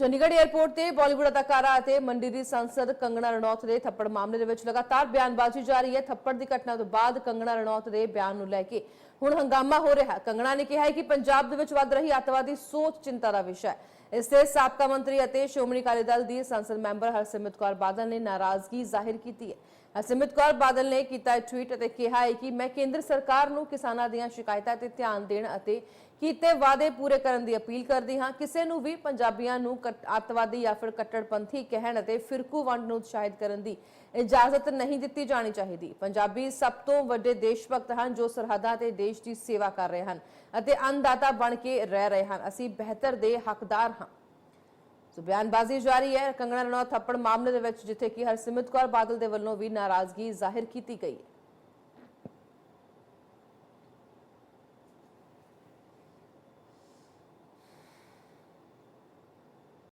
Chandigarh airport ਤੇ ਬਾਲੀਵੁੱਡ ਅਦਾਕਾਰਾ ਅਤੇ ਮੰਡੀ ਦੀ ਸੰਸਦ ਕੰਗਣਾ ਰਣੌਤ ਦੇ ਥੱਪੜ ਮਾਮਲੇ ਦੇ ਵਿੱਚ ਲਗਾਤਾਰ ਬਿਆਨਬਾਜ਼ੀ ਜਾਰੀ ਹੈ। ਥੱਪੜ ਦੀ ਘਟਨਾ ਤੋਂ ਬਾਅਦ ਕੰਗਣਾ ਰਣੌਤ ਦੇ ਬਿਆਨ ਨੂੰ ਲੈ ਕੇ ਹੁਣ ਹੰਗਾਮਾ ਹੋ ਰਿਹਾ ਕੰਗਣਾ ਨੇ ਕਿਹਾ ਹੈ ਕਿ ਪੰਜਾਬ ਦੇ ਵਿੱਚ ਵੱਧ ਰਹੀ ਅੱਤਵਾਦੀ ਸੋਚ ਚਿੰਤਾ ਦਾ ਵਿਸ਼ਾ ਹੈ। ਇਸ ਤੇ ਸਾਬਕਾ ਮੰਤਰੀ ਅਤੇ ਸ਼੍ਰੋਮਣੀ ਅਕਾਲੀ ਦਲ ਦੀ ਸੰਸਦ ਮੈਂਬਰ ਹਰਸਿਮਰਤ ਕੌਰ ਬਾਦਲ ਨੇ ਨਾਰਾਜ਼ਗੀ ਜ਼ਾਹਿਰ ਕੀਤੀ ਹੈ। ਹਰਸਿਮਰਤ ਕੌਰ ਬਾਦਲ ਨੇ ਕੀਤਾ ਟਵੀਟ ਅਤੇ ਕਿਹਾ ਹੈ ਕਿ ਮੈਂ ਕੇਂਦਰ ਸਰਕਾਰ ਨੂੰ ਕਿਸਾਨਾਂ ਦੀਆਂ ਸ਼ਿਕਾਇਤਾਂ ਤੇ ਧਿਆਨ ਦੇਣ ਅਤੇ ਕੀਤੇ ਵਾਅਦੇ ਪੂਰੇ ਕਰਨ ਦੀ ਅਪੀਲ ਕਰਦੀ ਹਾਂ। ਕਿਸੇ ਨੂੰ ਵੀ ਪੰਜਾਬੀਆਂ ਨੂੰ ਕੱਟ- ਅੱਤਵਾਦੀ ਜਾਂ ਫਿਰ ਕੱਟੜਪੰਥੀ ਕਹਿਣ ਅਤੇ ਫਿਰਕੂ ਵੰਡ ਨੂੰ ਉਤਸ਼ਾਹਿਤ ਕਰਨ ਦੀ ਇਜਾਜ਼ਤ ਨਹੀਂ ਦਿੱਤੀ ਜਾਣੀ ਚਾਹੀਦੀ। ਪੰਜਾਬੀ ਸਭ ਤੋਂ ਵੱਡੇ ਦੇਸ਼ ਭਗਤ ਹਨ ਜੋ ਸਰਹੱਦਾਂ ਤੇ ਦੇਸ਼ ਦੀ ਸੇਵਾ ਕਰ ਰਹੇ ਹਨ ਅਤੇ ਅੰਨਦਾਤਾ ਬਣ ਕੇ ਰਹਿ ਰਹੇ ਹਨ। ਅਸੀਂ ਬਿਹਤਰ ਦੇ ਹੱਕਦਾਰ ਹਾਂ। ਸੋ ਬਿਆਨਬਾਜ਼ੀ ਜਾਰੀ ਹੈ। ਕੰਗਣਾ ਰਣੌਤ ਥੱਪੜ ਮਾਮਲੇ ਦੇ ਵਿੱਚ, ਜਿੱਥੇ ਕਿ ਹਰਸਿਮਰਤ ਕੌਰ ਬਾਦਲ ਦੇ ਵੱਲੋਂ ਵੀ ਨਾਰਾਜ਼ਗੀ ਜ਼ਾਹਿਰ ਕੀਤੀ ਗਈ ਹੈ।